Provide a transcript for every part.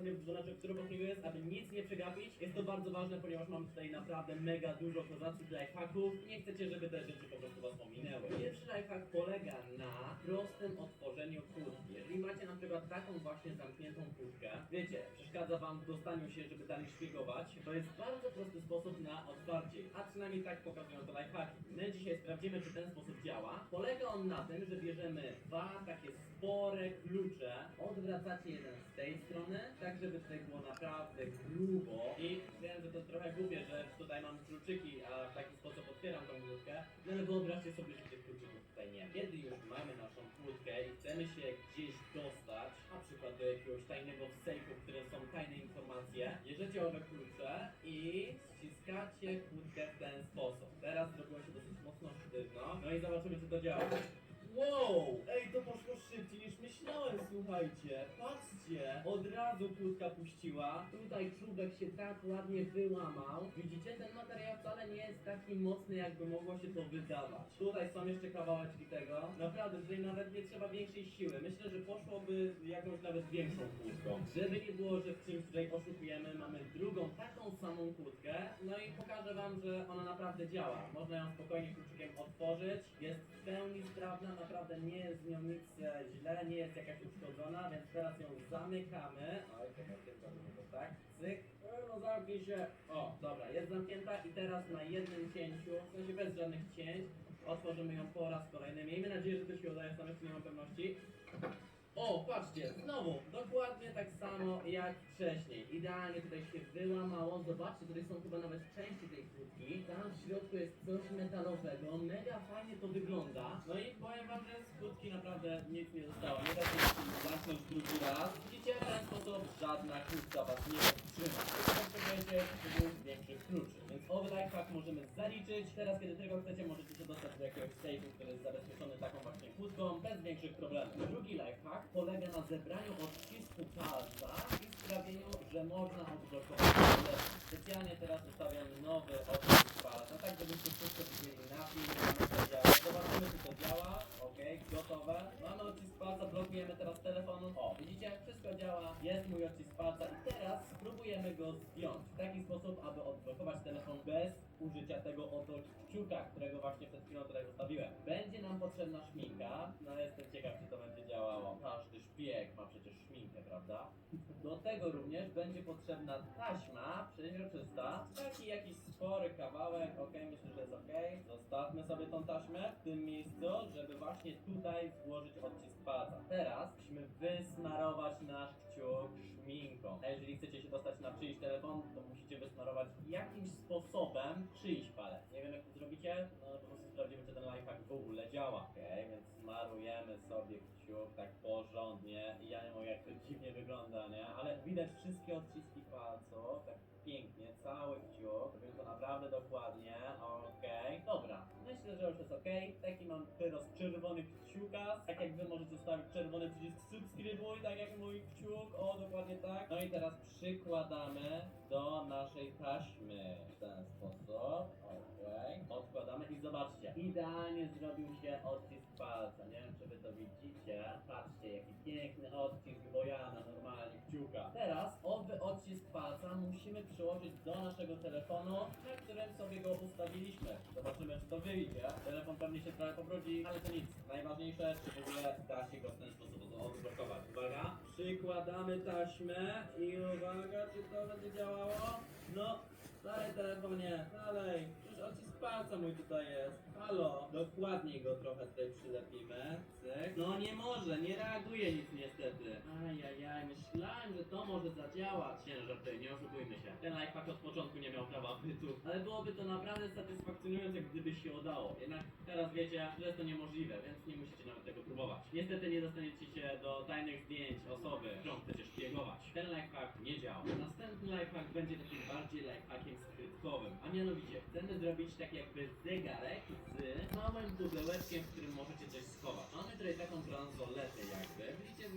sobie w dzwoneczek, który jest, aby nic nie przegapić. Jest to bardzo ważne, ponieważ mam tutaj naprawdę mega dużo kozackich lifehacków. Nie chcecie, żeby te rzeczy po prostu was ominęły. Pierwszy polega na prostym otworzeniu kłódki. Jeżeli macie na przykład taką właśnie zamkniętą kłódkę, wiecie, przeszkadza wam w dostaniu się, żeby dalej szpiegować, to jest bardzo prosty sposób na otwarcie. A przynajmniej tak pokazują to lifehacki. My dzisiaj sprawdzimy, czy ten sposób działa. Polega on na tym, że bierzemy dwa takie spore klucze, odwracacie jeden z tej strony, tak żeby tutaj było naprawdę grubo. I wiem, że to trochę głupie, że tutaj mam kluczyki, a w taki sposób otwieram tą kłódkę, no ale wyobraźcie sobie, że tych kluczyków tutaj nie ma. Kiedy już mamy naszą kłódkę i chcemy się gdzieś dostać, na przykład do jakiegoś tajnego sejfu, w którym są tajne informacje, bierzecie owe klucze i ściskacie kłódkę w ten sposób. Teraz zrobiło się dosyć mocno sztywno, no i zobaczymy, czy to działa. Wow! Ej, to poszło słuchajcie. Patrzcie, od razu kłódka puściła. Tutaj czubek się tak ładnie wyłamał. Widzicie, ten materiał wcale nie jest taki mocny, jakby mogło się to wydawać. Tutaj są jeszcze kawałeczki tego. Naprawdę, tutaj nawet nie trzeba większej siły. Myślę, że poszłoby jakąś nawet większą kłódką. Żeby nie było, że w czymś tutaj oszukujemy, mamy drugą samą kłódkę. No i pokażę wam, że ona naprawdę działa. Można ją spokojnie kluczykiem otworzyć. Jest w pełni sprawna, naprawdę nie jest z nią nic e, źle, nie jest jakaś uszkodzona, więc teraz ją zamykamy. Oj, czekajcie, zrobimy to tak. Cyk. E, No zamknij się. O, dobra, jest zamknięta i teraz na jednym cięciu, w sensie bez żadnych cięć, otworzymy ją po raz kolejny. Miejmy nadzieję, że to się udaje, sam jeszcze nie mam pewności. O, patrzcie, znowu, dokładnie tak samo jak wcześniej. Idealnie tutaj się wyłamało. Zobaczcie, tutaj są chyba nawet części tej kłódki. Tam w środku jest coś metalowego. Mega fajnie to wygląda. No i powiem wam, że z naprawdę nic nie zostało. Nie da się zamknąć drugi raz. Widzicie, w ten sposób żadna kłódka was nie powstrzyma. Tylko potrzebujecie dwóch większych kluczy. Więc owy lifehack możemy zaliczyć. Teraz, kiedy tylko chcecie, możecie się dostać do jakiegoś safe'u, który jest zabezpieczony taką właśnie kłódką, bez większych problemów. Drugi lifehack polega na zebraniu odcisku palca i sprawieniu, że można odblokować telefon. Specjalnie teraz ustawiam nowy odcisk palca, tak żebyście wszystko widzieli na filmie, jak. Zobaczymy, czy to działa. Okej, gotowe. Mamy odcisk palca, blokujemy teraz telefon. O, widzicie? Wszystko działa. Jest mój odcisk palca i teraz spróbujemy go zdjąć w taki sposób, aby odblokować telefon bez użycia tego oto kciuka, którego właśnie przed chwilą tutaj zostawiłem. Będzie nam potrzebna szminka. No jestem ciekaw, czy to będzie działało. Każdy szpieg ma przecież szminkę, prawda? Do tego również będzie potrzebna taśma przeźroczysta. Taki jakiś spory kawałek, ok, myślę, że jest ok. Zostawmy sobie tą taśmę w tym miejscu, żeby właśnie tutaj złożyć odcisk palca. Teraz musimy wysmarować nasz kciuk szminką. A jeżeli chcecie się dostać na czyjś telefon, to musicie wysmarować jakimś sposobem czyjś palec. Nie wiem jak to zrobicie, no po prostu sprawdzimy, czy ten lifehack w ogóle działa. Okej, więc smarujemy sobie kciuk tak widać wszystkie odciski palców, tak pięknie, cały kciuk. Robimy to naprawdę dokładnie, okej. Dobra, myślę, że już jest okej. Taki mam teraz czerwony kciuka. Tak jak wy możecie stawić czerwony przycisk subskrybuj, tak jak mój kciuk, o dokładnie tak. No i teraz przykładamy do naszej taśmy w ten sposób, okej. Odkładamy i zobaczcie, idealnie zrobił się odcisk palca. Nie musimy przyłożyć do naszego telefonu, na którym sobie go ustawiliśmy. Zobaczymy, czy to wyjdzie. Telefon pewnie się trochę pobrudzi, ale to nic. Najważniejsze, czy w ogóle da się go w ten sposób odblokować. Uwaga, przykładamy taśmę i uwaga, czy to będzie działało? No, dalej telefonie, dalej. Przecież odcisk palca mój tutaj jest. Halo, dokładniej go trochę tutaj przylepimy. Cyk. No nie może, nie reaguje nic niestety. To może zadziałać. Nie no, żartuję, nie oszukujmy się. Ten lifehack od początku nie miał prawa bytu. Ale byłoby to naprawdę satysfakcjonujące, gdyby się udało. Jednak teraz wiecie, że jest to niemożliwe, więc nie musicie nawet tego próbować. Niestety nie dostaniecie się do tajnych zdjęć osoby, którą chcecie szpiegować. Ten lifehack nie działa. Następny lifehack będzie takim bardziej lifehackiem skrytkowym. A mianowicie, chcemy zrobić tak jakby zegarek z małym pudełeczkiem, w którym możecie coś schować. Mamy tutaj taką bransoletę jakby. Widzicie,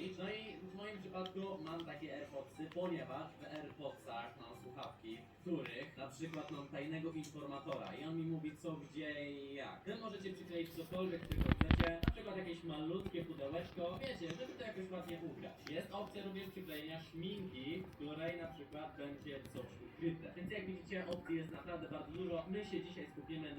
przykleić. No i w moim przypadku mam takie AirPodsy, ponieważ w AirPodsach mam słuchawki, w których na przykład mam tajnego informatora i on mi mówi co, gdzie i jak. Wy możecie przykleić cokolwiek tylko chcecie, na przykład jakieś malutkie pudełeczko, wiecie, żeby to jakoś ładnie ugrać. Jest opcja również przyklejenia szminki, w której na przykład będzie coś ukryte. Więc jak widzicie, opcji jest naprawdę bardzo dużo. My się dzisiaj skupimy na